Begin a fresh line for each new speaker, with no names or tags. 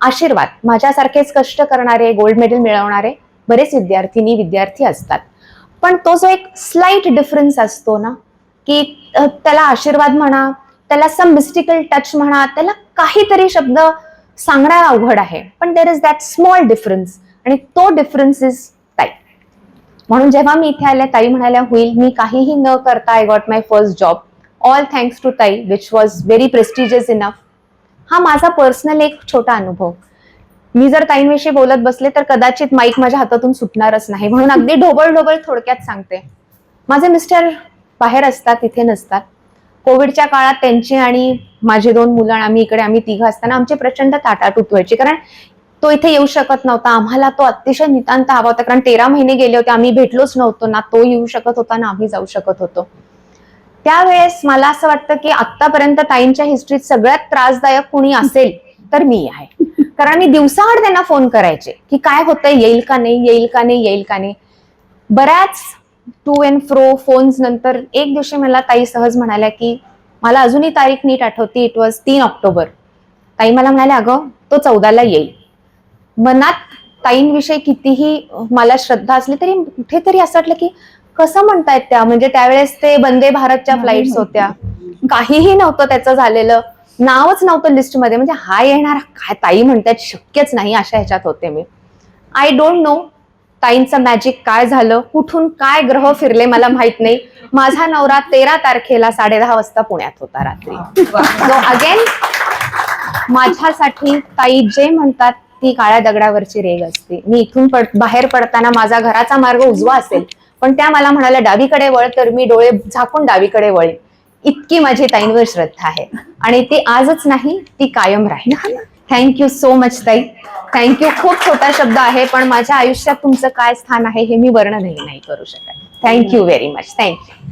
आशीर्वाद माझ्यासारखेच कष्ट करणारे गोल्ड मेडल मिळवणारे बरेच विद्यार्थिनी विद्यार्थी असतात. पण तो जो एक स्लाइट डिफरन्स असतो ना की त्याला आशीर्वाद म्हणा त्याला सम मिस्टिकल टच म्हणा त्याला काहीतरी शब्द सांगणं अवघड आहे. पण there is that small difference आणि तो डिफरन्स इज ताई. म्हणून जेव्हा मी इथे आल्या ताई म्हणाल्या होईल मी काहीही न करता I got my first job all thanks to ताई which was very prestigious enough हा माझा पर्सनल एक छोटा अनुभव. मी जर ताईंविषयी बोलत बसले तर कदाचित माईक माझ्या हातातून सुटणारच नाही. म्हणून अगदी ढोबळ ढोबळ थोडक्यात सांगते. माझे मिस्टर बाहेर असतात इथे नसतात. कोविडच्या काळात त्यांची आणि माझी दोन मुलं आणि आम्ही इकडे आम्ही तिघं असताना आमची प्रचंड ताटाटूट व्हायची. कारण तो इथे येऊ शकत नव्हता. आम्हाला तो अतिशय नितांत हवा होता. कारण तेरा महिने गेले होते. आम्ही भेटलोच नव्हतो ना. तो येऊ शकत होता ना आम्ही जाऊ शकत होतो. त्यावेळेस मला असं वाटतं की आतापर्यंत ताईंच्या हिस्ट्रीत सगळ्यात त्रासदायक कुणी असेल तर मी आहे. कारण मी दिवसाआड त्यांना फोन करायचे की काय होतंय येईल का नाही येईल का नाही येईल का नाही. बऱ्याच टू अँड फ्रो फोन्स नंतर एक दिवशी मला ताई सहज म्हणाल्या की मला अजूनही तारीख नीट आठवती इट वॉज तीन ऑक्टोबर. ताई मला म्हणाल्या अगं तो चौदाला येईल. मनात ताईंविषयी कितीही मला श्रद्धा असली तरी कुठेतरी असं वाटलं की कसं म्हणतायत त्या? म्हणजे त्यावेळेस ते वंदे भारतच्या फ्लाईट्स होत्या. काहीही नव्हतं त्याचं झालेलं. नावच नव्हतं लिस्टमध्ये म्हणजे हा येणार काय ताई म्हणतायत? शक्यच नाही अशा ह्याच्यात होते मी. आय डोंट नो ताईंचं मॅजिक काय झालं? कुठून काय ग्रह फिरले मला माहीत नाही. माझा नवरा तेरा तारखेला साडे दहा वाजता पुण्यात होता रात्री. सो अगेन माझ्यासाठी ताई जे म्हणतात ती काळ्या दगडावरची रेग असते. मी इथून पड बाहेर पडताना माझा घराचा मार्ग उजवा असेल पण त्या मला म्हणाल्या डावीकडे वळ तर मी डोळे झाकून डावीकडे वळेन. इतकी माझी ताईंवर श्रद्धा आहे. आणि ती आजच नाही ती कायम राहील. थँक्यू सो मच ताई. थँक्यू खूप छोटा शब्द आहे पण माझ्या आयुष्यात तुमचं काय स्थान आहे हे मी वर्णनही नाही करू शकत. Thank you very much thank you